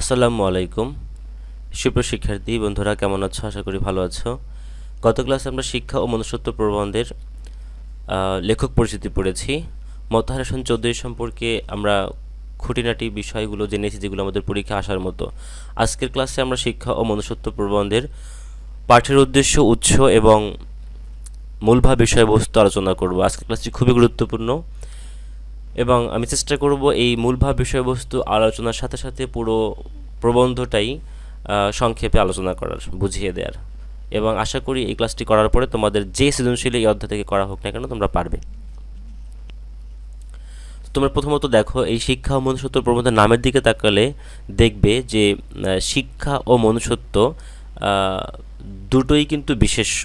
আসসালামু আলাইকুম। সুপ্রশিক্ষার্থী বন্ধুরা, কেমন আছো? আশা করি ভালো আছো। গত ক্লাসে আমরা শিক্ষা ও মনুষ্যত্ব প্রবন্ধের লেখক পরিচিতি পড়েছি। মতহার চৌধুরী সম্পর্কে আমরা খুঁটিনাটি বিষয়গুলো জেনেছি যেগুলো আমাদের পরীক্ষা আসার মতো। আজকের ক্লাসে আমরা শিক্ষা ও মনুষ্যত্ব প্রবন্ধের পাঠের উদ্দেশ্য, উৎস এবং মূলভাব বিষয়বস্তু আলোচনা করব। আজকের ক্লাসটি খুবই গুরুত্বপূর্ণ। এবং আমি চেষ্টা করব এই মূলভাব বিষয়বস্তু আলোচনার সাথে সাথে পুরো প্রবন্ধটাই সংক্ষেপে আলোচনা করার, বুঝিয়ে দেওয়ার এবং আশা করি এই ক্লাসটি করার পরে তোমাদের যে সৃজনশীল এই অধ্যায় থেকে করা হোক না কেন তোমরা পারবে। তোমরা প্রথমত দেখো, এই শিক্ষা ও মনুষ্যত্ব প্রবন্ধের নামের দিকে তাকালে দেখবে যে শিক্ষা ও মনুষ্যত্ব দুটোই কিন্তু বিশেষ্য।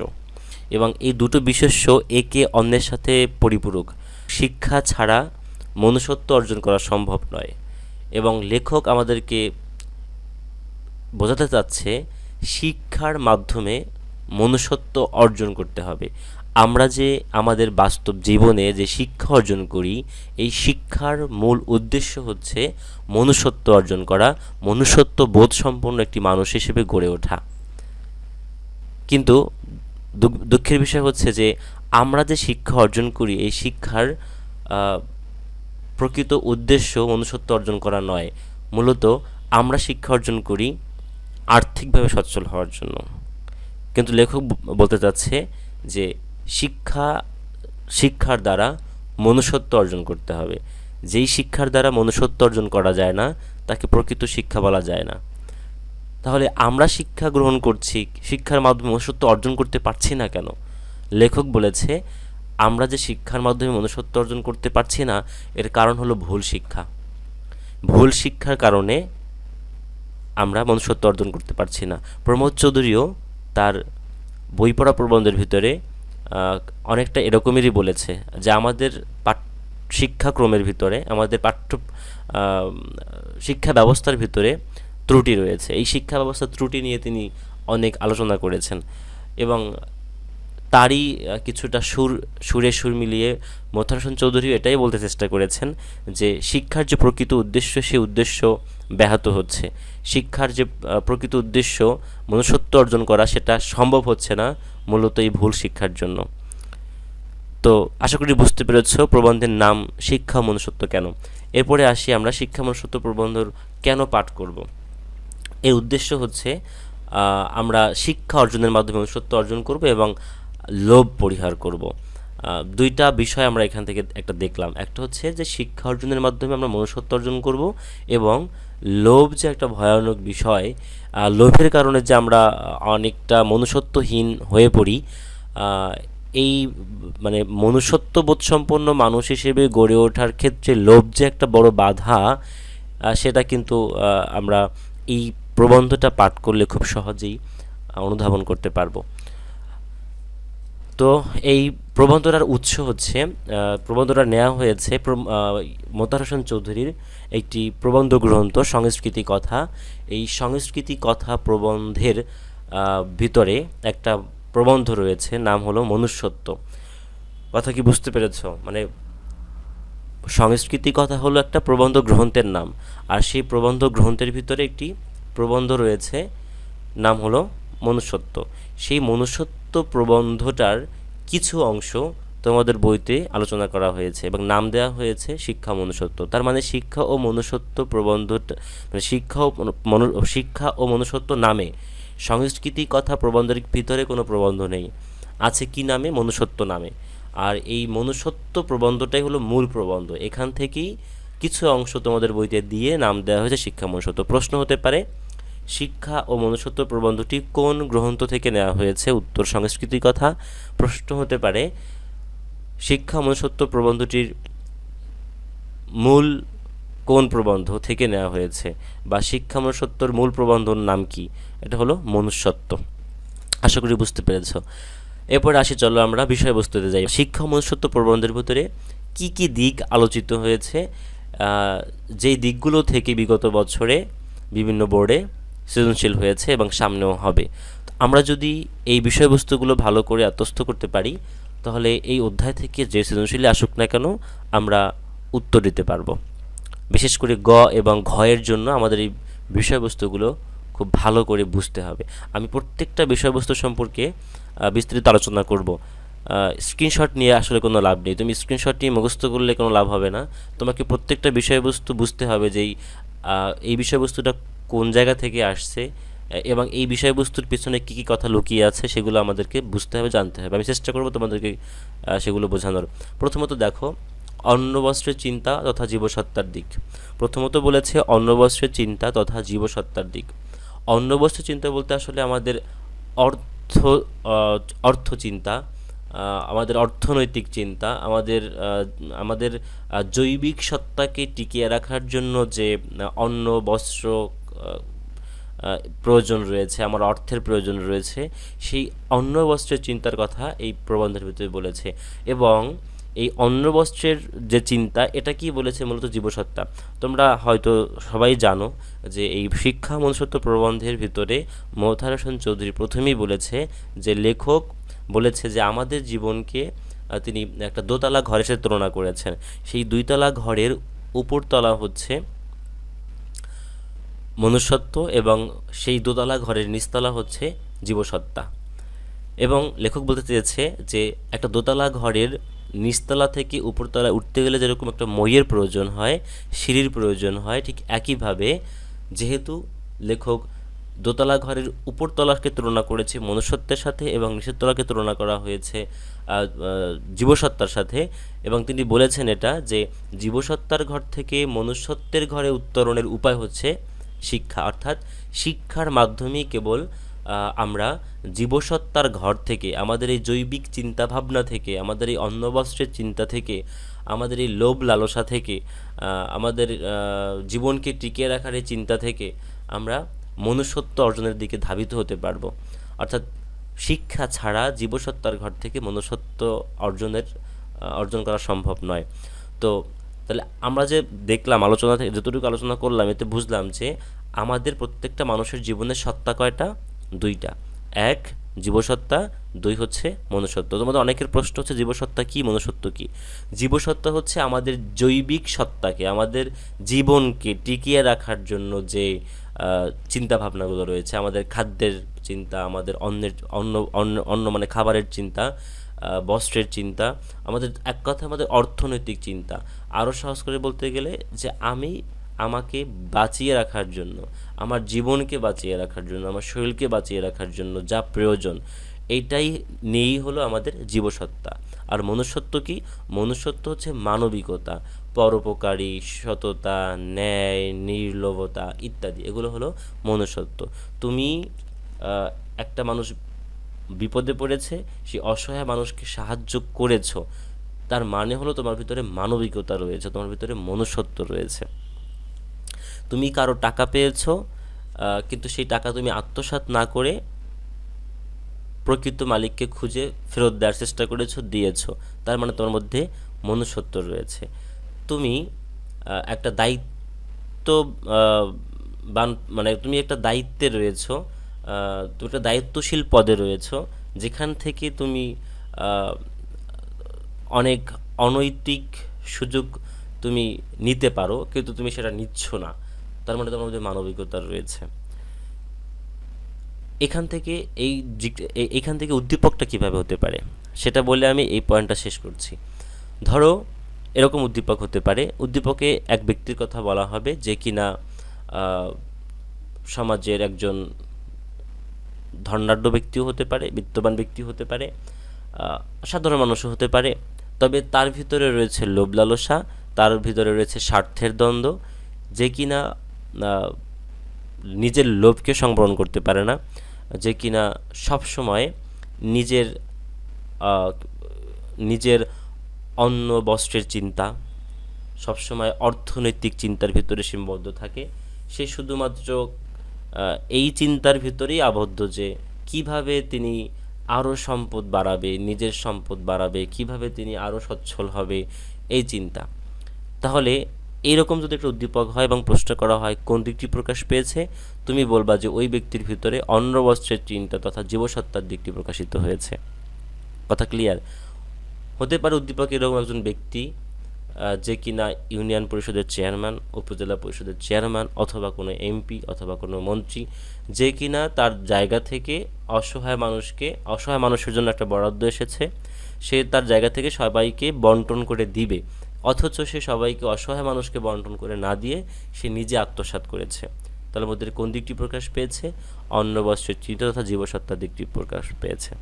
এবং এই দুটো বিশেষ্য একে অন্যের সাথে পরিপূরক। শিক্ষা ছাড়া মনুষ্যত্ব অর্জন করা সম্ভব নয়। এবং লেখক আমাদেরকে বোঝাতে চাচ্ছে, শিক্ষার মাধ্যমে মনুষ্যত্ব অর্জন করতে হবে। আমরা যে আমাদের বাস্তব জীবনে যে শিক্ষা অর্জন করি, এই শিক্ষার মূল উদ্দেশ্য হচ্ছে মনুষ্যত্ব অর্জন করা, মনুষ্যত্ব বোধ সম্পন্ন একটি মানুষ হিসেবে গড়ে ওঠা। কিন্তু দুঃখের বিষয় হচ্ছে যে আমরা যে শিক্ষা অর্জন করি, এই শিক্ষার প্রকৃত উদ্দেশ্য মনুষ্যত্ব অর্জন করা নয়। মূলত আমরা শিক্ষা অর্জন করি আর্থিকভাবে সচ্ছল হওয়ার জন্য। কিন্তু লেখক বলতে চাচ্ছে যে শিক্ষা, শিক্ষার দ্বারা মনুষ্যত্ব অর্জন করতে হবে। যেই শিক্ষার দ্বারা মনুষ্যত্ব অর্জন করা যায় না, তাকে প্রকৃত শিক্ষা বলা যায় না। তাহলে আমরা শিক্ষা গ্রহণ করছি, শিক্ষার মাধ্যমে মনুষ্যত্ব অর্জন করতে পারছি না কেন? লেখক বলেছে আমরা যে শিক্ষার মাধ্যমে মনুষ্যত্ব অর্জন করতে পারছি না, এর কারণ হলো ভুল শিক্ষা। ভুল শিক্ষার কারণে আমরা মনুষ্যত্ব অর্জন করতে পারছি না। প্রমোদ চৌধুরীও তার বই পড়া প্রবন্ধের ভিতরে অনেকটা এরকমেরই বলেছে যে আমাদের পাঠ, শিক্ষাক্রমের ভিতরে, আমাদের পাঠ্য শিক্ষা ব্যবস্থার ভিতরে ত্রুটি রয়েছে। এই শিক্ষা ব্যবস্থার ত্রুটি নিয়ে তিনি অনেক আলোচনা করেছেন এবং তারই কিছুটা সুর, সুরে সুর মিলিয়ে মোতার হোসেন চৌধুরী এটাই বলতে চেষ্টা করেছেন যে শিক্ষার যে প্রকৃত উদ্দেশ্য, সেই উদ্দেশ্য ব্যাহত হচ্ছে। শিক্ষার যে প্রকৃত উদ্দেশ্য মনুষ্যত্ব অর্জন করা, সেটা সম্ভব হচ্ছে না মূলত এই ভুল শিক্ষার জন্য। তো আশা করি বুঝতে পেরেছ প্রবন্ধের নাম শিক্ষা মনুষ্যত্ব কেন। এরপরে আসি আমরা শিক্ষা মনুষ্যত্ব প্রবন্ধর কেন পাঠ করব। এই উদ্দেশ্য হচ্ছে আমরা শিক্ষা অর্জনের মাধ্যমে মনুষ্যত্ব অর্জন করব এবং লোভ পরিহার করব। দুইটা বিষয় আমরা এখান থেকে একটা দেখলাম। একটা হচ্ছে যে শিক্ষা অর্জনের মাধ্যমে আমরা মনুষ্যত্ব অর্জন করব এবং লোভ যে একটা ভয়ানক বিষয় লোভের কারণে যে আমরা অনেকটা মনুষ্যত্বহীন হয়ে পড়ি এই মানে মনুষ্যত্ববোধ সম্পন্ন মানুষ হিসেবে গড়ে ওঠার ক্ষেত্রে লোভ যে একটা বড় বাধা সেটা কিন্তু আমরা এই প্রবন্ধটা পাঠ করলে খুব সহজেই অনুধাবন করতে পারব। তো এই প্রবন্ধটার উৎস হচ্ছে প্রবন্ধটা নেওয়া হয়েছে মোতার হোসেন চৌধুরীর একটি প্রবন্ধ গ্রন্থ, সংস্কৃতি কথা। এই সংস্কৃতি কথা প্রবন্ধের ভিতরে একটা প্রবন্ধ রয়েছে, নাম হলো মনুষ্যত্ব। কথা কি বুঝতে পেরেছ? মানে সংস্কৃতি কথা হলো একটা প্রবন্ধ গ্রন্থের নাম, আর সেই প্রবন্ধ গ্রন্থের ভিতরে একটি প্রবন্ধ রয়েছে, নাম হলো মনুষ্যত্ব। সেই মনুষ্যত্ব প্রবন্ধটার কিছু অংশ তোমাদের বইতে আলোচনা করা হয়েছে এবং নাম দেওয়া হয়েছে শিক্ষা মনুষ্যত্ব। তার মানে শিক্ষা ও মনুষ্যত্ব প্রবন্ধটা মানে শিক্ষা ও শিক্ষা ও মনুষ্যত্ব নামে সংস্কৃতি কথা প্রবন্ধের ভিতরে কোনো প্রবন্ধ নেই। আছে কি নামে? মনুষ্যত্ব নামে। আর এই মনুষ্যত্ব প্রবন্ধটাই হলো মূল প্রবন্ধ। এখান থেকেই কিছু অংশ তোমাদের বইতে দিয়ে নাম দেওয়া হয়েছে শিক্ষা মনুষ্যত্ব। প্রশ্ন হতে পারে শিক্ষা ও মনুষ্যত্ব প্রবন্ধটি কোন গ্রন্থ থেকে নেওয়া হয়েছে? উত্তর সংস্কৃতি কথা। প্রশ্ন হতে পারে, শিক্ষা, মনুষ্যত্ব প্রবন্ধটির মূল কোন প্রবন্ধ থেকে নেওয়া হয়েছে? বা শিক্ষা, মনুষ্যত্বর মূল প্রবন্ধর নাম কি? এটা হলো মনুষ্যত্ব। আশা করি বুঝতে পেরেছ। এরপর আসি, চলো আমরা বিষয়বস্তুতে যাই। শিক্ষা, মনুষ্যত্ব প্রবন্ধের ভিতরে কি কি দিক আলোচিত হয়েছে? যেই দিকগুলো থেকে বিগত বছরে বিভিন্ন বোর্ডে সৃজনশীল হয়েছে এবং সামনেও হবে। আমরা যদি এই বিষয়বস্তুগুলো ভালো করে আত্মস্থ করতে পারি, তাহলে এই অধ্যায় থেকে যে সৃজনশীল আসুক না কেন, আমরা উত্তর দিতে পারব। বিশেষ করে গ এবং ঘয়ের জন্য আমাদের এই বিষয়বস্তুগুলো খুব ভালো করে বুঝতে হবে। আমি প্রত্যেকটা বিষয়বস্তু সম্পর্কে বিস্তারিত আলোচনা করব। স্ক্রিনশট নিয়ে আসলে কোনো লাভ নেই। তুমি স্ক্রিনশট নিয়ে মুখস্থ করলে কোনো লাভ হবে না। তোমাকে প্রত্যেকটা বিষয়বস্তু বুঝতে হবে যে এই বিষয়বস্তুটা কোন জায়গা থেকে আসছে এবং এই বিষয়বস্তুর পিছনে কী কী কথা লুকিয়ে আছে সেগুলো আমাদেরকে বুঝতে হবে, জানতে হবে। আমি চেষ্টা করব তোমাদেরকে সেগুলো বোঝানোর। প্রথমত দেখো অন্নবস্ত্রের চিন্তা তথা জীবসত্তার দিক। প্রথমত বলেছে অন্নবস্ত্রের চিন্তা তথা জীবসত্তার দিক। অন্নবস্ত্রের চিন্তা বলতে আসলে আমাদের অর্থ অর্থ চিন্তা আমাদের অর্থনৈতিক চিন্তা, আমাদের আমাদের জৈবিক সত্তাকে টিকিয়ে রাখার জন্য যে অন্ন, বস্ত্র প্রয়োজন রয়েছে, আমার অর্থের প্রয়োজন রয়েছে, সেই অন্ন বস্ত্রের চিন্তার কথা এই প্রবন্ধের ভিতরে বলেছে। এবং এই অন্ন বস্ত্রের যে চিন্তা, এটা কি বলেছে মূলত জীবসত্তা তোমরা হয়তো সবাই জানো যে এই শিক্ষা মনুষ্যত্ব প্রবন্ধের ভিতরে মমতার হোসেন চৌধুরী প্রথমেই বলেছে যে লেখক বলেছে যে আমাদের জীবনকে তিনি একটা দোতলা ঘরের সাথে তুলনা করেছেন। সেই দুইতলা ঘরের উপরতলা হচ্ছে মনুষ্যত্ব এবং সেই দোতলা ঘরের নিচতলা হচ্ছে জীবসত্তা। এবং লেখক বলতে চেয়েছে যে একটা দোতলা ঘরের নিচতলা থেকে উপরতলা উঠতে গেলে যেরকম একটা মইয়ের প্রয়োজন হয়, সিঁড়ির প্রয়োজন হয়, ঠিক একইভাবে যেহেতু লেখক দোতলা ঘরের উপরতলাকে তুলনা করেছে মনুষ্যত্বের সাথে এবং নিচের তলাকে তুলনা করা হয়েছে জীবসত্তার সাথে এবং তিনি বলেছেন এটা যে জীবসত্তার ঘর থেকে মনুষ্যত্বের ঘরে উত্তরণের উপায় হচ্ছে শিক্ষা, অর্থাৎ শিক্ষার মাধ্যমেই কেবল আমরা জীবসত্তার ঘর থেকে, আমাদের এই জৈবিক চিন্তাভাবনা থেকে, আমাদের এই অন্নবস্ত্রের চিন্তা থেকে, আমাদের এই লোভ লালসা থেকে আমাদের জীবনকে টিকিয়ে রাখার এই চিন্তা থেকে আমরা মনুষ্যত্ব অর্জনের দিকে ধাবিত হতে পারব। অর্থাৎ শিক্ষা ছাড়া জীবসত্তার ঘর থেকে মনুষ্যত্ব অর্জনের অর্জন করা সম্ভব নয়। তো তাহলে আমরা যে দেখলাম আলোচনা থেকে যতটুকু আলোচনা করলাম এতে বুঝলাম যে আমাদের প্রত্যেকটা মানুষের জীবনের সত্তা কয়টা? দুইটা। এক জীবসত্তা দুই হচ্ছে মনুষ্যত্ব। তোমাদের অনেকের প্রশ্ন হচ্ছে জীবসত্তা কি মনুষ্যত্ব কি? জীবসত্তা হচ্ছে আমাদের জৈবিক সত্তাকে আমাদের জীবনকে টিকিয়ে রাখার জন্য যে আহ, চিন্তাভাবনাগুলো রয়েছে আমাদের খাদ্যের চিন্তা আমাদের অন্যের অন্য অন্য অন্ন মানে খাবারের চিন্তা বস্ত্রের চিন্তা আমাদের এক কথা আমাদের অর্থনৈতিক চিন্তা। আরও সহজ করে বলতে গেলে যে আমি আমাকে বাঁচিয়ে রাখার জন্য, আমার জীবনকে বাঁচিয়ে রাখার জন্য, আমার শরীরকে বাঁচিয়ে রাখার জন্য যা প্রয়োজন, এইটাই নিয়েই হলো আমাদের জীবসত্তা। আর মনুষ্যত্ব কি? মনুষ্যত্ব হচ্ছে মানবিকতা, পরোপকারী, সততা, ন্যায়, নির্লোভতা ইত্যাদি, এগুলো হলো মনুষ্যত্ব। তুমি একটা মানুষ বিপদে পড়েছে সেই অসহায় মানুষকে সাহায্য করেছ তার মানে হলো তোমার ভিতরে মানবিকতা রয়েছে, তোমার ভিতরে মনুষ্যত্ব রয়েছে। তুমি কারও টাকা পেয়েছ কিন্তু সেই টাকা তুমি আত্মসাৎ না করে প্রকৃত মালিককে খুঁজে ফেরত দেওয়ার চেষ্টা করেছ, দিয়েছ। তার মানে তোমার মধ্যে মনুষ্যত্ব রয়েছে। তুমি একটা দায়িত্ব বান মানে তুমি একটা দায়িত্বে রয়েছো তুমি একটা দায়িত্বশীল পদে রয়েছো, যেখান থেকে তুমি অনেক অনৈতিক সুযোগ তুমি নিতে পারো, কিন্তু তুমি সেটা নিচ্ছ না। তার মানে তোমার মধ্যে মানবিকতা রয়েছে। এখান থেকে এই এখান থেকে উদ্দীপকটা কীভাবে হতে পারে? সেটা বলে আমি এই পয়েন্টটা শেষ করছি। ধরো, এরকম উদ্দীপক হতে পারে। উদ্দীপকে এক ব্যক্তির কথা বলা হবে যে কিনা সমাজের একজন ধনাঢ্য ব্যক্তিও হতে পারে, বিত্তবান ব্যক্তি হতে পারে সাধারণ মানুষও হতে পারে। তবে তার ভিতরে রয়েছে লোভ লালসা তার ভিতরে রয়েছে স্বার্থের দ্বন্দ্ব, যে কিনা নিজের লোভকে সংবরণ করতে পারে না, যে কিনা সবসময় নিজের নিজের অন্ন, বস্ত্রের চিন্তা, সবসময় অর্থনৈতিক চিন্তার ভিতরে সীমাবদ্ধ থাকে। সে শুধুমাত্র এই চিন্তার ভিতরেই আবদ্ধ যে কীভাবে তিনি আরও সম্পদ বাড়াবে, নিজের সম্পদ বাড়াবে, কীভাবে তিনি আরও সচ্ছল হবে, এই চিন্তা। তাহলে এইরকম যদি একটা উদ্দীপক হয় এবং প্রশ্ন করা হয়, কোন দিকটি প্রকাশ পেয়েছে? তুমি বলবা যে ওই ব্যক্তির ভিতরে অন্ন বস্ত্রের চিন্তা তথা জীবসত্তার দিকটি প্রকাশিত হয়েছে। কথা ক্লিয়ার হতে পারে উদ্দীপক এরকম একজন ব্যক্তি যে কিনা ইউনিয়ন পরিষদের চেয়ারম্যান, উপজেলা পরিষদের চেয়ারম্যান অথবা কোনো এমপি অথবা কোনো মন্ত্রী, যে কিনা তার জায়গা থেকে অসহায় মানুষকে, অসহায় মানুষের জন্য একটা বরাদ্দ এসেছে, সে তার জায়গা থেকে সবাইকে বন্টন করে দিবে। অথচ সে সবাইকে অসহায় মানুষকে বন্টন করে না দিয়ে সে নিজে আত্মসাৎ করেছে। তার মধ্যে কোন দিকটি প্রকাশ পেয়েছে? অন্ন বস্ত্রের চিন্তা তথা জীবসত্তার দিকটি প্রকাশ পেয়েছে।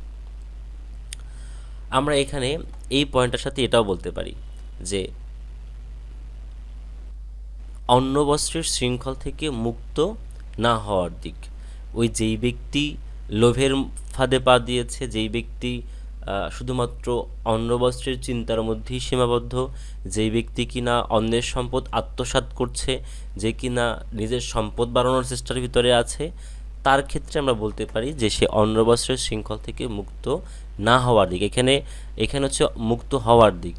আমরা এখানে এই পয়েন্টটার সাথে এটাও বলতে পারি। যে অন্ন বস্ত্রের শৃঙ্খল থেকে মুক্ত না হওয়ার দিক। ওই যেই ব্যক্তি লোভের ফাঁদে পা দিয়েছে, যেই ব্যক্তি শুধুমাত্র অন্ন বস্ত্রের চিন্তার মধ্যেই সীমাবদ্ধ, যেই ব্যক্তি কিনা অন্যের সম্পদ আত্মসাৎ করছে, যে কিনা নিজের সম্পদ বাড়ানোর চেষ্টার ভিতরে আছে, তার ক্ষেত্রে আমরা বলতে পারি যে সে অন্ন বস্ত্রের শৃঙ্খল থেকে মুক্ত না হওয়ার দিক। এখানে এখানে হচ্ছে মুক্ত হওয়ার দিক।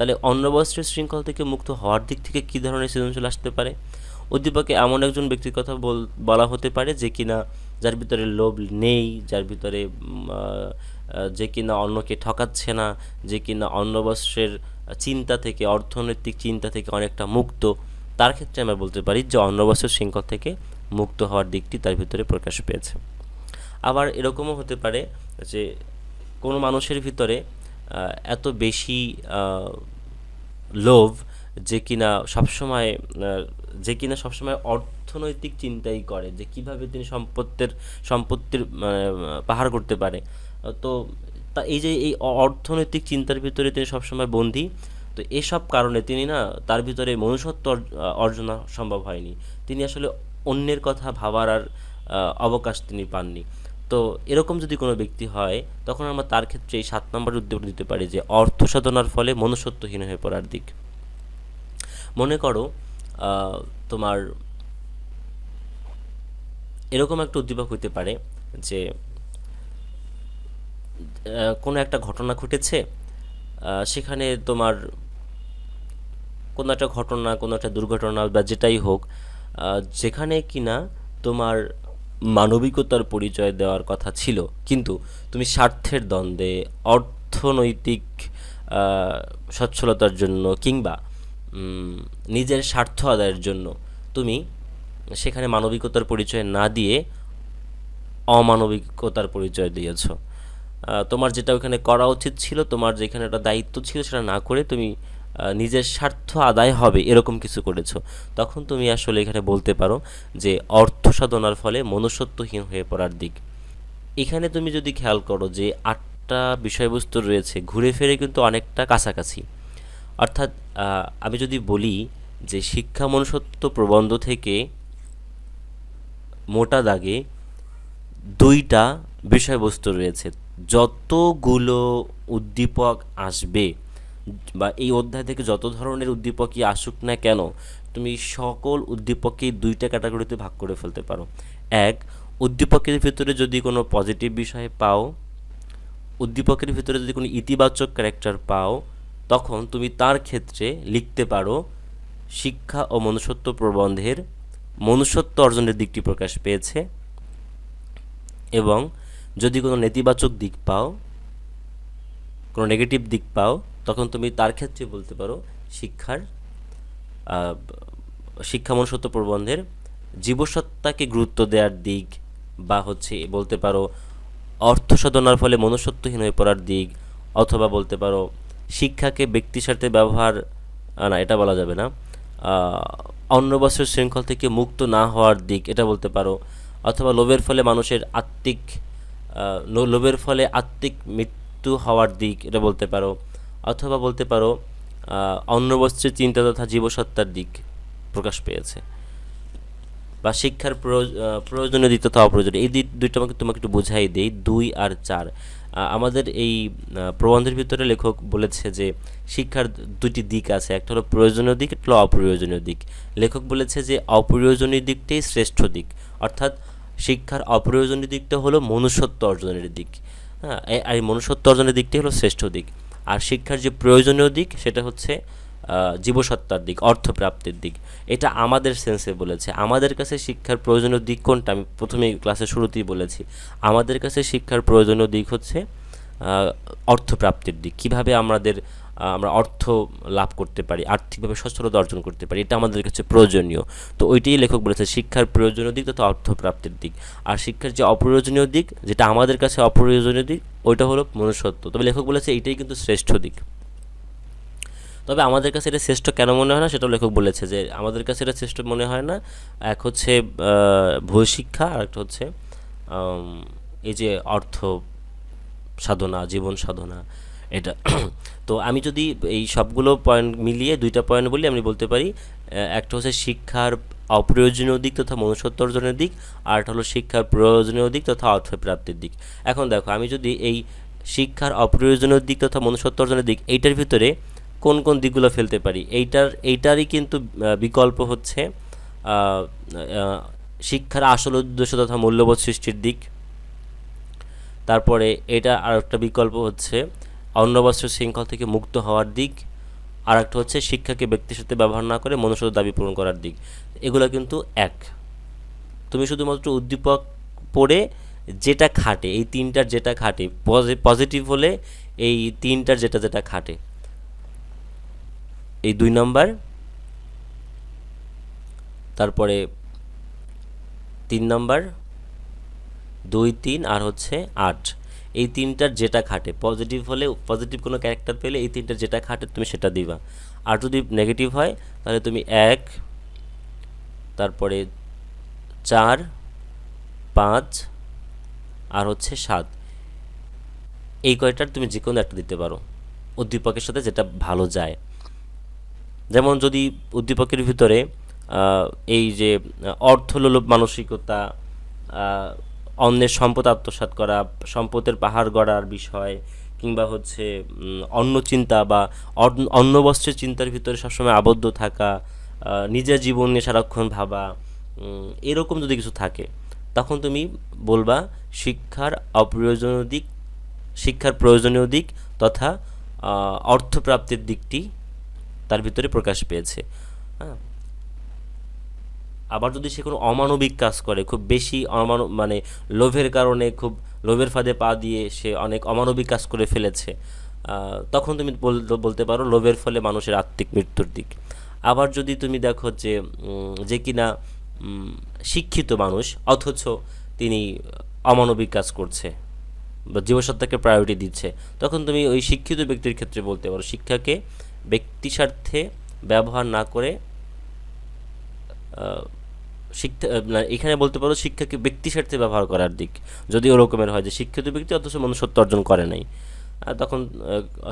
তাহলে অন্ন বস্ত্রের শৃঙ্খল থেকে মুক্ত হওয়ার দিক থেকে কী ধরনের সৃজনশীল আসতে পারে? উদ্দীপকে এমন একজন ব্যক্তির কথা বল হতে পারে যে কিনা যার ভিতরে লোভ নেই, যার ভিতরে যে কিনা অন্যকে ঠকাচ্ছে না, যে কিনা অন্ন বস্ত্রের চিন্তা থেকে, অর্থনৈতিক চিন্তা থেকে অনেকটা মুক্ত, তার ক্ষেত্রে আমরা বলতে পারি যে অন্ন বস্ত্রের শৃঙ্খল থেকে মুক্ত হওয়ার দিকটি তার ভিতরে প্রকাশ পেয়েছে। আবার এরকমও হতে পারে যে কোনো মানুষের ভিতরে এত বেশি লোভ যে কিনা সবসময় যে কিনা সবসময় অর্থনৈতিক চিন্তাই করে যে কীভাবে তিনি সম্পত্তির সম্পত্তির পাহাড় করতে পারে। তো তা এই যে এই অর্থনৈতিক চিন্তার ভিতরে তিনি সবসময় বন্দী, তো এসব কারণে তিনি না তার ভিতরে মনুষ্যত্ব অর্জন সম্ভব হয়নি। তিনি আসলে অন্যের কথা ভাবার আর অবকাশ তিনি পাননি। তো এরকম যদি কোনো ব্যক্তি হয়, তখন আমরা তার ক্ষেত্রে এই সাত নম্বর উদ্যোগ দিতে পারি যে অর্থ সাধনার ফলে মনুষ্যত্বহীন হয়ে পড়ার দিক। মনে করো তোমার এরকম একটা উদ্দীপক হইতে পারে যে কোনো একটা ঘটনা ঘটেছে সেখানে তোমার কোনো একটা ঘটনা, কোনো একটা দুর্ঘটনা বা যেটাই হোক যেখানে কিনা তোমার মানবিকতার পরিচয় দেওয়ার কথা ছিল। কিন্তু তুমি স্বার্থের দ্বন্দ্বে, অর্থনৈতিক সচ্ছলতার জন্য কিংবা নিজের স্বার্থ আদায়ের জন্য তুমি সেখানে মানবিকতার পরিচয় না দিয়ে অমানবিকতার পরিচয় দিয়েছ। তোমার যেটা ওখানে করা উচিত ছিল, তোমার যেখানে একটা দায়িত্ব ছিল সেটা না করে তুমি নিজের স্বার্থ আদায় হবে, এরকম কিছু করেছ। তখন তুমি আসলে এখানে বলতে পারো যে অর্থ সাধনার ফলে মনুষ্যত্বহীন হয়ে পড়ার দিক। এখানে তুমি যদি খেয়াল করো যে আটটা বিষয়বস্তু রয়েছে, ঘুরে ফিরে কিন্তু অনেকটা কাছাকাছি। অর্থাৎ আমি যদি বলি যে শিক্ষা মনুষ্যত্ব প্রবন্ধ থেকে মোটা দাগে দুইটা বিষয়বস্তু রয়েছে। যতগুলো উদ্দীপক আসবে বা এই অধ্যায় থেকে যত ধরনের উদ্দীপকই আসুক না কেন, তুমি সকল উদ্দীপককেই দুইটা ক্যাটাগরিতে ভাগ করে ফেলতে পারো। এক, উদ্দীপকের ভিতরে যদি কোনো পজিটিভ বিষয় পাও, উদ্দীপকের ভিতরে যদি কোনো ইতিবাচক ক্যারেক্টার পাও, তখন তুমি তার ক্ষেত্রে লিখতে পারো, শিক্ষা ও মনুষ্যত্ব প্রবন্ধের মনুষ্যত্ব অর্জনের দিকটি প্রকাশ পেয়েছে এবং যদি কোনো নেতিবাচক দিক পাও, কোনো নেগেটিভ দিক পাও তখন তুমি তার ক্ষেত্রে বলতে পারো, শিক্ষার শিক্ষা মনুষ্যত্ব প্রবন্ধের জীবসত্তাকে গুরুত্ব দেওয়ার দিক বা হচ্ছে বলতে পারো, অর্থ সাধনার ফলে মনুষ্যত্বহীন হয়ে পড়ার দিক অথবা বলতে পারো, শিক্ষাকে ব্যক্তির স্বার্থে ব্যবহার না, এটা বলা যাবে না অন্য বছর শৃঙ্খল থেকে মুক্ত না হওয়ার দিক এটা বলতে পারো, অথবা লোভের ফলে মানুষের আত্মিক লোভের ফলে আত্মিক মৃত্যু হওয়ার দিক এটা বলতে পারো অথবা বলতে পারো আহ, অন্য বস্ত্রের চিন্তা তথা জীবসত্তার দিক প্রকাশ পেয়েছে। বা শিক্ষার প্রয়োজনীয় দিক তথা অপ্রয়োজনীয়। এই দিক দুইটা আমাকে তোমাকে একটু বোঝাই দেই দুই আর চার। আমাদের এই প্রবন্ধের ভিতরে লেখক বলেছে যে শিক্ষার দুটি দিক আছে। একটা হলো প্রয়োজনীয় দিক একটা হলো অপ্রয়োজনীয় দিক। লেখক বলেছে যে অপ্রয়োজনীয় দিকটাই শ্রেষ্ঠ দিক। অর্থাৎ শিক্ষার অপ্রয়োজনীয় দিকটা হলো মনুষ্যত্ব অর্জনের দিক। হ্যাঁ আর এই মনুষ্যত্ব অর্জনের দিকটাই হলো শ্রেষ্ঠ দিক। আর শিক্ষার যে প্রয়োজনীয় দিক, সেটা হচ্ছে জীবসত্তার দিক, অর্থপ্রাপ্তির দিক। এটা আমাদের সেন্সে বলেছে। আমাদের কাছে শিক্ষার প্রয়োজনীয় দিক কোনটা? আমি প্রথমে ক্লাসের শুরুতেই বলেছি। আমাদের কাছে শিক্ষার প্রয়োজনীয় দিক হচ্ছে অর্থপ্রাপ্তির দিক। কীভাবে আমাদের আমরা অর্থ লাভ করতে পারি, আর্থিকভাবে সচ্ছলতা অর্জন করতে পারি, এটা আমাদের কাছে প্রয়োজনীয়। তো ওইটাই লেখক বলেছে, শিক্ষার প্রয়োজনীয় দিক তথা অর্থ প্রাপ্তির দিক। আর শিক্ষার যে অপ্রয়োজনীয় দিক, যেটা আমাদের কাছে অপ্রয়োজনীয় দিক ওইটা হলো মনুষ্যত্ব। তবে লেখক বলেছে এইটাই কিন্তু শ্রেষ্ঠ দিক। তবে আমাদের কাছে এটা শ্রেষ্ঠ কেন মনে হয় না সেটাও লেখক বলেছে যে আমাদের কাছে এটা শ্রেষ্ঠ মনে হয় না। এক হচ্ছে ভূ শিক্ষা, আর একটা হচ্ছে এই যে অর্থ সাধনা, জীবন সাধনা, এটা। তো আমি যদি এই সবগুলো পয়েন্ট মিলিয়ে দুইটা পয়েন্ট বলি, আমি বলতে পারি একটা হচ্ছে শিক্ষার অপ্রয়োজনীয় দিক তথা মনুষ্যত্ব অর্জনের দিক আর হলো শিক্ষার প্রয়োজনীয় দিক তথা অর্থ প্রাপ্তির দিক। এখন দেখো, আমি যদি এই শিক্ষার অপ্রয়োজনীয় দিক তথা মনুষ্যত্ব অর্জনের দিক, এইটার ভিতরে কোন কোন দিকগুলো ফেলতে পারি? এইটার, এইটারই কিন্তু বিকল্প হচ্ছে শিক্ষার আসল উদ্দেশ্য তথা মূল্যবোধ সৃষ্টির দিক। তারপরে এটা আর একটা বিকল্প হচ্ছে, অন্নবস্ত্র শৃঙ্খল থেকে মুক্ত হওয়ার দিক আর একটা হচ্ছে শিক্ষাকে ব্যক্তির সাথে ব্যবহার না করে মনুষ্য দাবি পূরণ করার দিক। এগুলো কিন্তু এক। তুমি শুধুমাত্র উদ্দীপক পড়ে যেটা খাটে, এই তিনটার যেটা খাটে পজিটিভ হলে এই তিনটার যেটা যেটা খাটে। এই দুই নম্বর, তারপরে তিন নম্বর, দুই, তিন, আর হচ্ছে আট। এই তিনটার যেটা খাটে পজিটিভ হলে পজিটিভ কোনো ক্যারেক্টার পেলে এই তিনটার যেটা খাটে তুমি সেটা দিবা। আর যদি নেগেটিভ হয়, তাহলে তুমি এক, তারপরে চার, পাঁচ, আর হচ্ছে সাত। এই কয়টার তুমি যে কোনো একটা দিতে পারো। উদ্দীপকের সাথে যেটা ভালো যায়। যেমন যদি উদ্দীপকের ভিতরে এই যে অর্থলোলভ মানসিকতা অন্যের সম্পদ আত্মসাত করা, সম্পদের পাহাড় গড়ার বিষয়, কিংবা হচ্ছে অন্য চিন্তা বা অন্য বস্ত্রের চিন্তার ভিতরে সবসময় আবদ্ধ থাকা নিজের জীবন নিয়ে সারাক্ষণ ভাবা এরকম যদি কিছু থাকে, তখন তুমি বলবা শিক্ষার অপ্রয়োজনীয় দিক, শিক্ষার প্রয়োজনীয় দিক তথা অর্থপ্রাপ্তির দিকটি তার ভিতরে প্রকাশ পেয়েছে। হ্যাঁ? আবার যদি সে কোনো অমানবিক কাজ করে, খুব বেশি অমানব মানে লোভের কারণে, খুব লোভের ফাঁদে পা দিয়ে সে অনেক অমানবিক কাজ করে ফেলেছে তখন তুমি বলতে পারো লোভের ফলে মানুষের আত্মিক মৃত্যুর দিক। আবার যদি তুমি দেখো যে যে কিনা শিক্ষিত মানুষ, অথচ তিনি অমানবিক কাজ করছে বা জীবসত্তাকে প্রায়োরিটি দিচ্ছে, তখন তুমি ওই শিক্ষিত ব্যক্তির ক্ষেত্রে বলতে পারো, শিক্ষাকে ব্যক্তি স্বার্থে ব্যবহার না করে শিক্ষা এখানে বলতে পারো শিক্ষাকে ব্যক্তি স্বার্থে ব্যবহার করার দিক। যদি ওরকমের হয় যে শিক্ষিত ব্যক্তি, অথচ মনুষ্যত্ব অর্জন করে নাই। তখন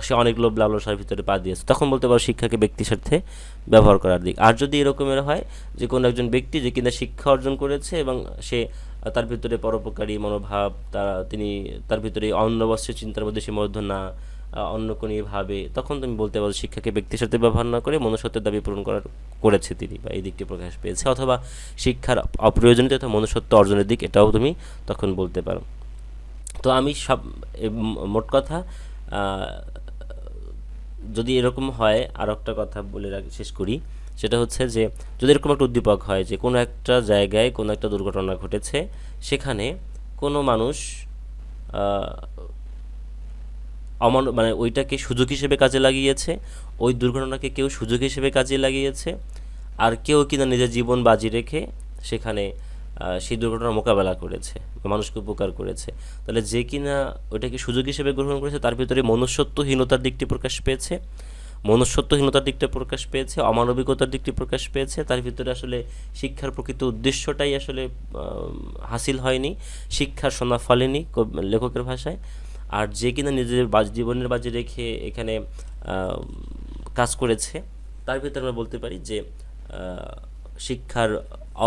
সে অনেক লোভ লালসার ভিতরে পা দিয়েছে। তখন বলতে পারো শিক্ষাকে ব্যক্তি স্বার্থে ব্যবহার করার দিক। আর যদি এরকমের হয় যে কোনো একজন ব্যক্তি যে কিনা শিক্ষা অর্জন করেছে এবং সে তার ভিতরে পরোপকারী মনোভাব, তারা, তিনি, তার ভিতরে অন্য বস্ত্রের চিন্তার মধ্যে সীমাবদ্ধ না অন্য কোনো ভাবে, তখন তুমি বলতে পারো শিক্ষাকে ব্যক্তির সাথে ব্যবহার না করে মনুষ্যত্বের দাবি পূরণ করার, করেছে তিনি বা এই দিকটি প্রকাশ পেয়েছে। অথবা শিক্ষার অপ্রয়োজনীয় তথা মনুষ্যত্ব অর্জনের দিক, এটাও তুমি তখন বলতে পারো। তো আমি সব মোট কথা যদি এরকম হয় আর একটা কথা বলে শেষ করি। সেটা হচ্ছে যে, যদি এরকম একটা উদ্দীপক হয় যে কোনো একটা জায়গায় কোনো একটা দুর্ঘটনা ঘটেছে, সেখানে কোনো মানুষ অমান মানে ওইটাকে সুযোগ হিসেবে কাজে লাগিয়েছে, ওই দুর্ঘটনাকে কেউ সুযোগ হিসেবে কাজে লাগিয়েছে, আর কেউ কিনা নিজের জীবন বাজি রেখে সেখানে সেই দুর্ঘটনার মোকাবেলা করেছে, মানুষকে উপকার করেছে। তাহলে যে কিনা ওইটাকে সুযোগ হিসেবে গ্রহণ করেছে, তার ভিতরে মনুষ্যত্বহীনতার দিকটি প্রকাশ পেয়েছে, মনুষ্যত্বহীনতার দিকটা প্রকাশ পেয়েছে, অমানবিকতার দিকটি প্রকাশ পেয়েছে, তার ভিতরে আসলে শিক্ষার প্রকৃত উদ্দেশ্যটাই আসলে হাসিল হয়নি, শিক্ষার সোনা ফলেনি লেখকের ভাষায়। আর যে কিনা নিজের জীবনের বাজে রেখে এখানে কাজ করেছে, তার ভিতরে আমরা বলতে পারি যে শিক্ষার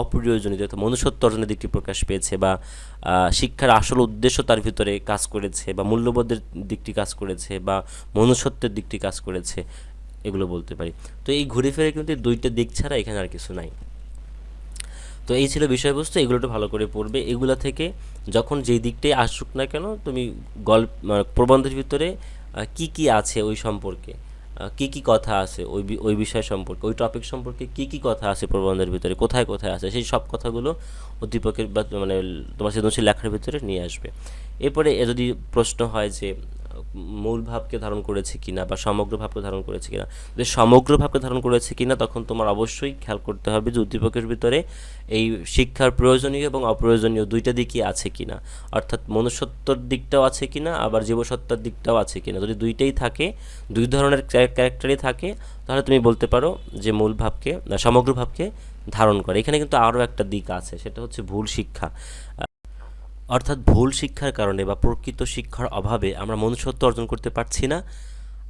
অপ্রয়োজনীয় অর্থাৎ মনুষ্যত্ব অর্জনের দিকটি প্রকাশ পেয়েছে বা শিক্ষার আসল উদ্দেশ্য তার ভিতরে কাজ করেছে বা মূল্যবোধের দিকটি কাজ করেছে বা মনুষ্যত্বের দিকটি কাজ করেছে, এগুলো বলতে পারি। তো এই ঘুরে ফিরে কিন্তু দুইটা দিক ছাড়া এখানে আর কিছু নাই। তো এই ছিল বিষয়বস্তু, এগুলো একটু ভালো করে পড়বে। এগুলো থেকে যখন যেই দিকটাই আসুক না কেন, তুমি গল্প প্রবন্ধের ভিতরে কি কি আছে ওই সম্পর্কে? কি কি কথা আছে ওই ওই বিষয় সম্পর্কে? ওই টপিক সম্পর্কে কি কি কথা আছে প্রবন্ধের ভিতরে? কোথায় কোথায় আছে? সেই সব কথাগুলো উদ্দীপকের বা মানে তোমার সৃজনশীল লেখার ভিতরে নিয়ে আসবে। এরপরে যদি প্রশ্ন হয় যে মূল ভাবকে ধারণ করেছে কিনা বা সমগ্র ভাবকে ধারণ করেছে কিনা। যদি সমগ্র ভাবকে ধারণ করেছে কিনা, তখন তোমার অবশ্যই খেয়াল করতে হবে যে উদ্দীপকের ভিতরে এই শিক্ষার প্রয়োজনীয় এবং অপ্রয়োজনীয় দুইটা দিকই আছে কিনা। অর্থাৎ মনুষ্যত্বর দিকটাও আছে কিনা, আবার জীবসত্তার দিকটাও আছে কিনা। যদি দুইটাই থাকে, দুই ধরনের ক্যারেক্টারই থাকে, তাহলে তুমি বলতে পারো যে মূল ভাবকে সমগ্র ভাবকে ধারণ করে। এখানে কিন্তু আরও একটা দিক আছে, সেটা হচ্ছে ভুল শিক্ষা। অর্থাৎ ভুল শিক্ষার কারণে বা প্রকৃত শিক্ষার অভাবে আমরা মনুষ্যত্ব অর্জন করতে পারছি না।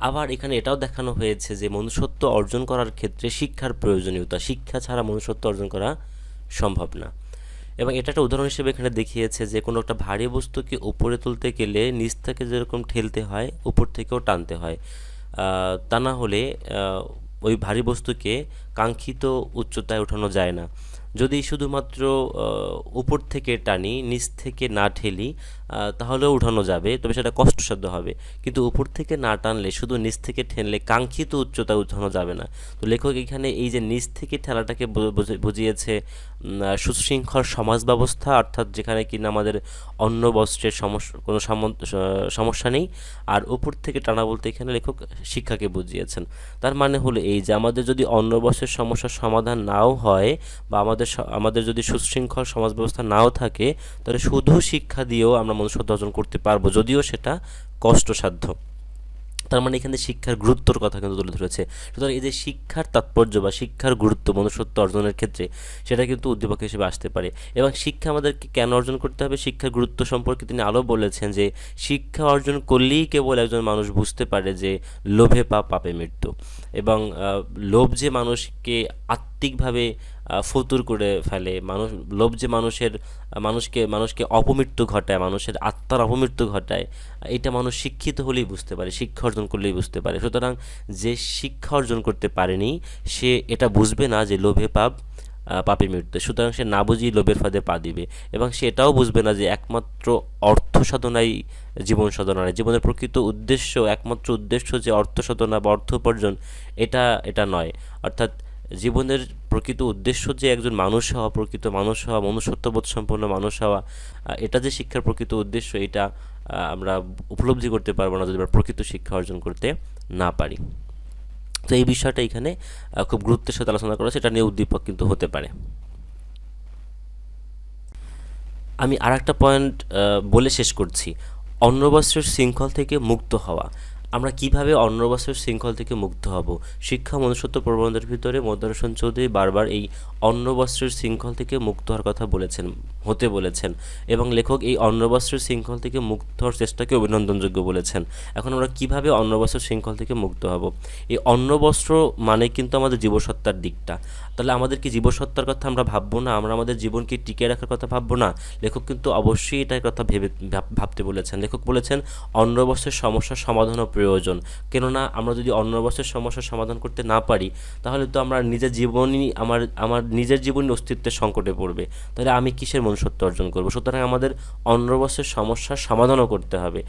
আবার এখানে এটাও দেখানো হয়েছে যে মনুষ্যত্ব অর্জন করার ক্ষেত্রে শিক্ষার প্রয়োজনীয়তা, শিক্ষা ছাড়া মনুষ্যত্ব অর্জন করা সম্ভব না। এবং এটা একটা উদাহরণ হিসেবে এখানে দেখিয়েছে যে কোনো একটা ভারী বস্তুকে উপরে তুলতে গেলে নিচ থেকে যেরকম ঠেলতে হয়, উপর থেকেও টানতে হয়। তা না হলে ওই ভারী বস্তুকে কাঙ্ক্ষিত উচ্চতায় ওঠানো যায় না। যদি শুধুমাত্র উপর থেকে টানি নিচ থেকে না ঠেলি তাহলেও উঠানো যাবে। তবে সেটা কষ্টসাধ্য হবে। কিন্তু উপর থেকে না টানলে, শুধু নিচ থেকে ঠেনলে কাঙ্ক্ষিত উচ্চতায় উঠানো যাবে না। তো লেখক এখানে এই যে নিচ থেকে ঠেলাটাকে বুঝিয়েছে সুশৃঙ্খল সমাজ ব্যবস্থা অর্থাৎ যেখানে কিনা আমাদের অন্ন, বস্ত্রের সমস্যা কোনো সমস্যা নেই। আর উপর থেকে টানা বলতে এখানে লেখক শিক্ষাকে বুঝিয়েছেন। তার মানে হলো এই যে আমাদের যদি অন্ন, বস্ত্রের সমস্যার সমাধান নাও হয় বা আমাদের আমাদের যদি সুশৃঙ্খল সমাজ ব্যবস্থা নাও থাকে, তাহলে শুধু শিক্ষা দিয়েও আমরা মনুষ্যত্ব অর্জন করতে পারব, যদিও সেটা কষ্টসাধ্য। তার মানে এখানে শিক্ষার গুরুত্বর কথা কিন্তু তুলে ধরেছে। সুতরাং এই যে শিক্ষার তাৎপর্য বা শিক্ষার গুরুত্ব মনুষ্যত্ব অর্জনের ক্ষেত্রে, সেটা কিন্তু উদ্দীপক হিসেবে আসতে পারে। এবং শিক্ষা আমাদেরকে কেন অর্জন করতে হবে? শিক্ষার গুরুত্ব সম্পর্কে তিনি আরও বলেছেন যে, শিক্ষা অর্জন করলেই কেবল একজন মানুষ বুঝতে পারে যে, লোভে পাপ পাপে মৃত্যু। এবং লোভ যে মানুষকে আত্মিকভাবে ফতুর করে ফেলে। মানুষ লোভ যে মানুষের, মানুষকে মানুষকে অপমৃত্যু ঘটায়, মানুষের আত্মার অপমৃত্যু ঘটায়, এটা মানুষ শিক্ষিত হলেই বুঝতে পারে, শিক্ষা অর্জন করলেই বুঝতে পারে। সুতরাং যে শিক্ষা অর্জন করতে পারেনি, সে এটা বুঝবে না যে লোভে পাপ পাপে মৃত্যু। সুতরাং সে না বুঝেই লোভের ফাঁদে পা দিবে এবং সে এটাও বুঝবে না যে একমাত্র অর্থ সাধনাই জীবন সাধনা নয়। জীবনের প্রকৃত উদ্দেশ্য, একমাত্র উদ্দেশ্য যে অর্থ সাধনা বা অর্থ উপার্জন, এটা এটা নয়। অর্থাৎ জীবনের প্রকৃত উদ্দেশ্য যে একজন মানুষ হওয়া, প্রকৃত মানুষ হওয়া, মনুষ্যত্ববোধ সম্পন্ন মানুষ হওয়া এটা যে শিক্ষার প্রকৃত উদ্দেশ্য, এটা আমরা উপলব্ধি করতে পারব না যদি আমরা প্রকৃত শিক্ষা অর্জন করতে না পারি। তো এই বিষয়টা এখানে খুব গুরুত্বের সাথে আলোচনা করা সেটা নিয়ে উদ্দীপক কিন্তু হতে পারে। আমি আর একটা পয়েন্ট বলে শেষ করছি। অন্নবস্ত্রের শৃঙ্খল থেকে মুক্ত হওয়া। আমরা কীভাবে অন্নবস্ত্রের শৃঙ্খল থেকে মুক্ত হব? শিক্ষা, মনুষ্যত্ব প্রবন্ধের ভিতরে মদনসন চৌধুরী বারবার এই অন্নবস্ত্রের শৃঙ্খল থেকে মুক্ত হওয়ার কথা বলেছেন, হতে বলেছেন এবং লেখক এই অন্নবস্ত্রের শৃঙ্খল থেকে মুক্ত হওয়ার চেষ্টাকে অভিনন্দনযোগ্য বলেছেন। এখন আমরা কীভাবে অন্নবস্ত্রের শৃঙ্খল থেকে মুক্ত হব? এই অন্নবস্ত্র মানে কিন্তু আমাদের জীবসত্তার দিকটা। তাহলে আমাদের কি জীবসত্তার কথা আমরা ভাববো না, আমরা আমাদের জীবনকে টিকিয়ে রাখার কথা ভাববো না। লেখক কিন্তু অবশ্যই এটার কথা ভেবে, ভাব- ভাবতে বলেছেন। লেখক বলেছেন অন্নবস্ত্রের সমস্যার সমাধানও প্রয়োজন। কেননা আমরা যদি অন্নবস্ত্রের সমস্যার সমাধান করতে না পারি, তাহলে তো আমরা নিজের জীবনই, আমার আমার নিজের জীবনই অস্তিত্বের সংকটে পড়বে। তাহলে আমি কিসের মনুষ্যত্ব অর্জন করব? সুতরাং আমাদের অন্নবস্ত্রের সমস্যার সমাধানও করতে হবে।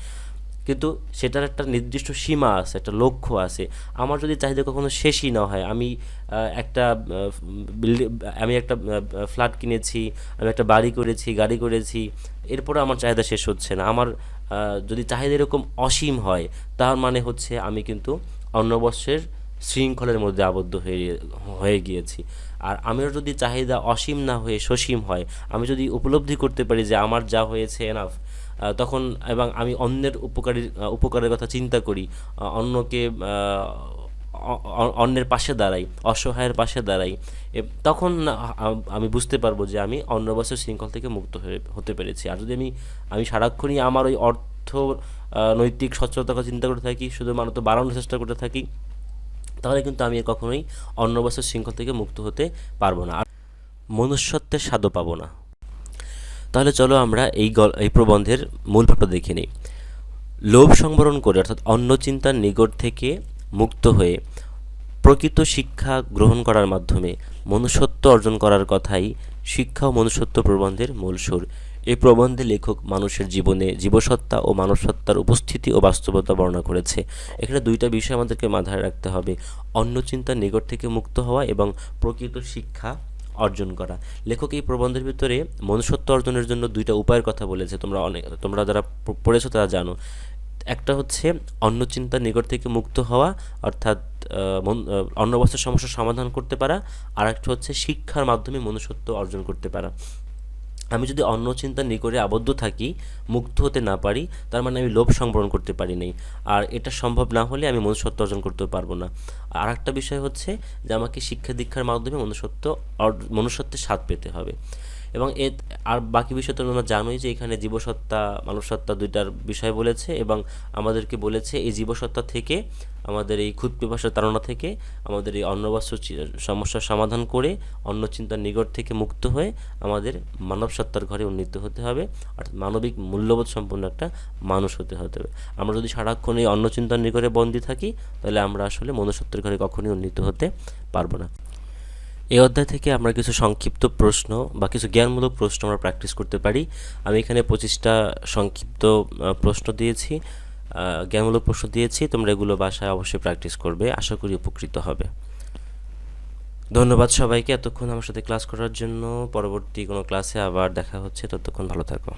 কিন্তু সেটার একটা নির্দিষ্ট সীমা আছে, একটা লক্ষ্য আছে। আমার যদি চাহিদা কখনো শেষই না হয়, আমি একটা বিল্ডিং আমি একটা ফ্ল্যাট কিনেছি, আমি একটা বাড়ি করেছি, গাড়ি করেছি, এরপরে আমার চাহিদা শেষ হচ্ছে না। আমার যদি চাহিদা এরকম অসীম হয়, তার মানে হচ্ছে আমি কিন্তু অন্নবস্ত্রের শৃঙ্খলের মধ্যে আবদ্ধ হয়ে হয়ে গিয়েছি। আর আমিও যদি চাহিদা অসীম না হয়ে সসীম হয়, আমি যদি উপলব্ধি করতে পারি যে আমার যা হয়েছে এনাফ তখন এবং আমি অন্যের উপকারী উপকারের কথা চিন্তা করি অন্যকে অন্যের পাশে দাঁড়াই, অসহায়ের পাশে দাঁড়াই তখন আমি বুঝতে পারব যে আমি অন্নবস্ত্রের শৃঙ্খল থেকে মুক্ত হয়ে, হতে পেরেছি। আর যদি আমি আমি সারাক্ষণই আমার ওই অর্থ নৈতিক সচ্ছলতার কথা চিন্তা করে থাকি, শুধুমাত্র বাড়ানোর চেষ্টা করতে থাকি, তাহলে কিন্তু আমি কখনোই অন্নবস্ত্রের শৃঙ্খল থেকে মুক্ত হতে পারব না। আর মনুষ্যত্বের স্বাদও পাবো না। তাহলে চলো আমরা এই এই প্রবন্ধের মূল ভাবটা দেখে নিই। লোভ সংবরণ করে, অর্থাৎ অন্য চিন্তার নিকট থেকে মুক্ত হয়ে প্রকৃত শিক্ষা গ্রহণ করার মাধ্যমে মনুষ্যত্ব অর্জন করার কথাই শিক্ষা ও মনুষ্যত্ব প্রবন্ধের মূল সুর। এই প্রবন্ধে লেখক মানুষের জীবনে জীবসত্তা ও মানবসত্তার উপস্থিতি ও বাস্তবতা বর্ণনা করেছে। এখানে দুইটা বিষয় আমাদেরকে মাথায় রাখতে হবে। অন্য চিন্তার নিকট থেকে মুক্ত হওয়া এবং প্রকৃত শিক্ষা অর্জন করা। লেখক এই প্রবন্ধের ভিতরে মনুষ্যত্ব অর্জনের জন্য দুইটা উপায়ের কথা বলেছে। তোমরা অনেক তোমরা যারা পড়েছো তারা জানো। একটা হচ্ছে অন্য চিন্তা নিকট থেকে মুক্ত হওয়া, অর্থাৎ অন্য অবস্থার সমস্যার সমাধান করতে পারা। আর একটা হচ্ছে শিক্ষার মাধ্যমে মনুষ্যত্ব অর্জন করতে পারা। আমি যদি অন্য চিন্তা নিকরে আবদ্ধ থাকি, মুক্ত হতে না পারি, তার মানে আমি লোভ সংবরণ করতে পারি নাই। আর এটা সম্ভব না হলে আমি মনুষ্যত্ব অর্জন করতে পারব না। আর একটা বিষয় হচ্ছে যে আমাকে শিক্ষা দীক্ষার মাধ্যমে মনুষ্যত্ব মনুষ্যত্বের স্বাদ পেতে হবে। এবং এ আর বাকি বিষয় তো তোমরা জানোই যে এখানে জীবসত্তা মানবসত্তা দুইটার বিষয় বলেছে এবং আমাদেরকে বলেছে এই জীবসত্তা থেকে আমাদের এই ক্ষুদ পিপাসার তাড়না থেকে আমাদের এই অন্নবস্ত্র সমস্যার সমাধান করে অন্য চিন্তার নিকট থেকে মুক্ত হয়ে আমাদের মানব সত্তার ঘরে উন্নীত হতে হবে। অর্থাৎ মানবিক মূল্যবোধ সম্পন্ন একটা মানুষ হতে হতে হবে। আমরা যদি সারাক্ষণ এই অন্য চিন্তার নিকটে বন্দী থাকি, তাহলে আমরা আসলে মনুষ্যত্বের ঘরে কখনোই উন্নীত হতে পারব না। এই অধ্যায় থেকে আমরা কিছু সংক্ষিপ্ত প্রশ্ন বা কিছু জ্ঞানমূলক প্রশ্ন আমরা প্র্যাকটিস করতে পারি। আমি এখানে পঁচিশটা সংক্ষিপ্ত প্রশ্ন দিয়েছি জ্ঞানমূলক প্রশ্ন দিয়েছি। তোমরা এগুলো বাসায় অবশ্যই প্র্যাকটিস করবে, আশা করি উপকৃত হবে। ধন্যবাদ সবাইকে এতক্ষণ আমার সাথে ক্লাস করার জন্য। পরবর্তী কোনো ক্লাসে আবার দেখা হচ্ছে, ততক্ষণ ভালো থাকো।